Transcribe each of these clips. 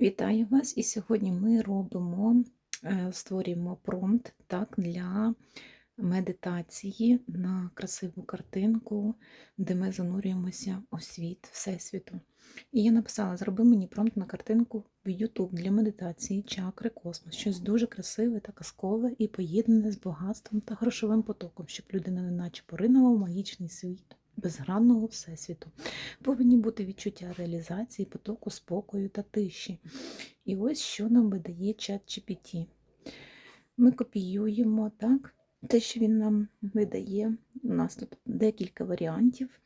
Вітаю вас! І сьогодні ми робимо, е, створюємо промпт так, для медитації на красиву картинку, де ми занурюємося у світ Всесвіту. І я написала: зроби мені промпт на картинку в YouTube для медитації, чакри, космос. Щось дуже красиве та казкове і поєднане з багатством та грошовим потоком, щоб людина неначе поринула в магічний світ безгранного Всесвіту. Повинні бути відчуття реалізації, потоку, спокою та тиші. І ось що нам видає чат GPT. Ми копіюємо так, те, що він нам видає. У нас тут декілька варіантів.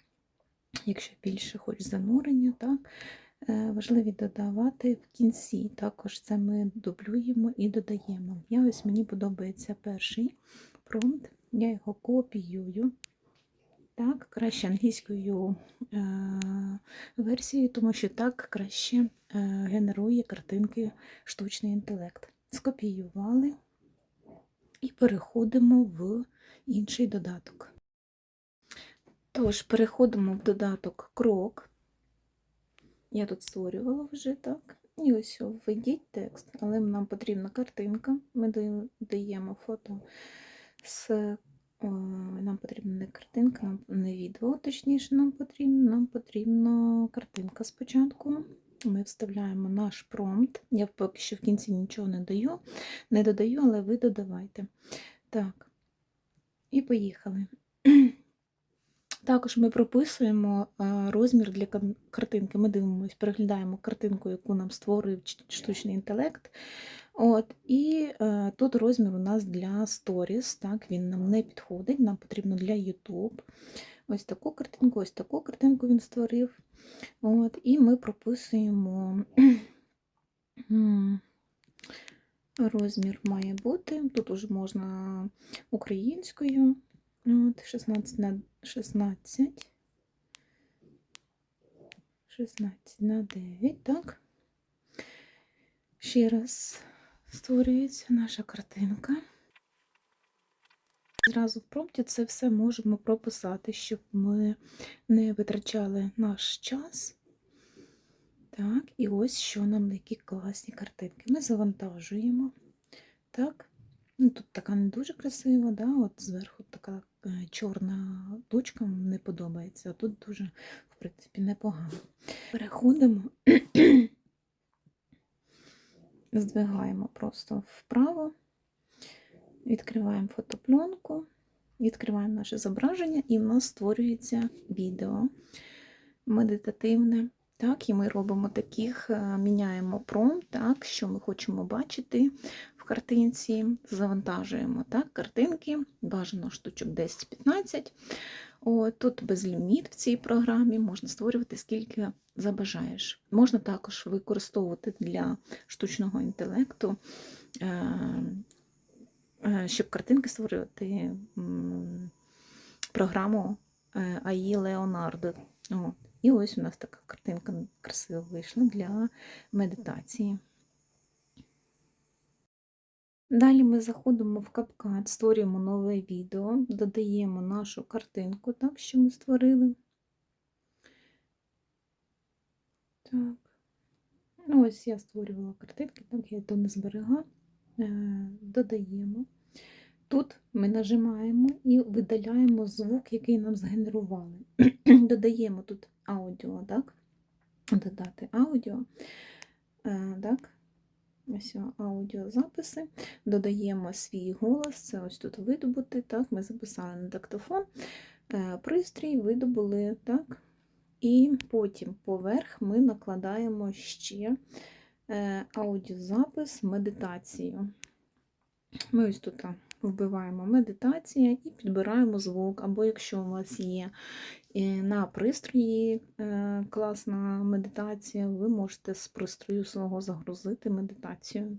Якщо більше хоч занурення, так, е, важливі додавати в кінці. Також це ми дублюємо і додаємо. Я ось мені подобається перший промпт, я його копіюю. Так, краще англійською е, версією, тому що так краще е, генерує картинки штучний інтелект. Скопіювали і переходимо в інший додаток. Тож, переходимо в додаток крок. Я тут створювала вже так. І ось введіть текст, але нам потрібна картинка. Ми даємо фото з нам потрібна не картинка, нам не відео, точніше, нам потрібно, нам потрібна картинка спочатку. Ми вставляємо наш промпт. Я поки що в кінці нічого не даю, не додаю, але ви додавайте. Так, і поїхали. Також ми прописуємо розмір для картинки. Ми дивимося, переглядаємо картинку, яку нам створив штучний інтелект. От, І е, тут розмір у нас для Stories, так, він нам не підходить, нам потрібно для YouTube. Ось таку картинку, ось таку картинку він створив. От, І ми прописуємо розмір має бути. Тут уже можна українською. От, 16 на 16. 16 на 9, так. Ще раз створюється наша картинка. Зразу в промпті це все можемо прописати, щоб ми не витрачали наш час. Так, і ось що нам які класні картинки. Ми завантажуємо. Так, ну, Тут така не дуже красива, да? от зверху така е, чорна точка не подобається, а тут дуже, в принципі, непогано. Переходимо здвигаємо просто вправо, відкриваємо фотопленку, відкриваємо наше зображення, і в нас створюється відео медитативне. Так, І ми робимо таких, е, міняємо промпт, так, що ми хочемо бачити картинці, завантажуємо так, картинки, бажано штучок 10-15. О, Тут безліміт в цій програмі, можна створювати скільки забажаєш. Можна також використовувати для штучного інтелекту, е, е, щоб картинки створювати програму е, Leonardo. І ось у нас така картинка красиво вийшла для медитації. Далі ми заходимо в CapCut, створюємо нове відео, додаємо нашу картинку, так, що ми створили. Так. Ну, ось я створювала картинки, так, я то не зберегла. Е, додаємо. Тут ми нажимаємо і видаляємо звук, який нам згенерували. Додаємо тут аудіо, так? Додати аудіо. Е, так? Ось аудіозаписи, додаємо свій голос, це ось тут видобути. Так, Ми записали на диктофон, е, пристрій, видобули, так, і потім поверх ми накладаємо ще е, аудіозапис, медитацію. Ми ось тут вбиваємо медитація і підбираємо звук, або якщо у вас є на пристрої е, класна медитація, ви можете з пристрою свого загрузити медитацію.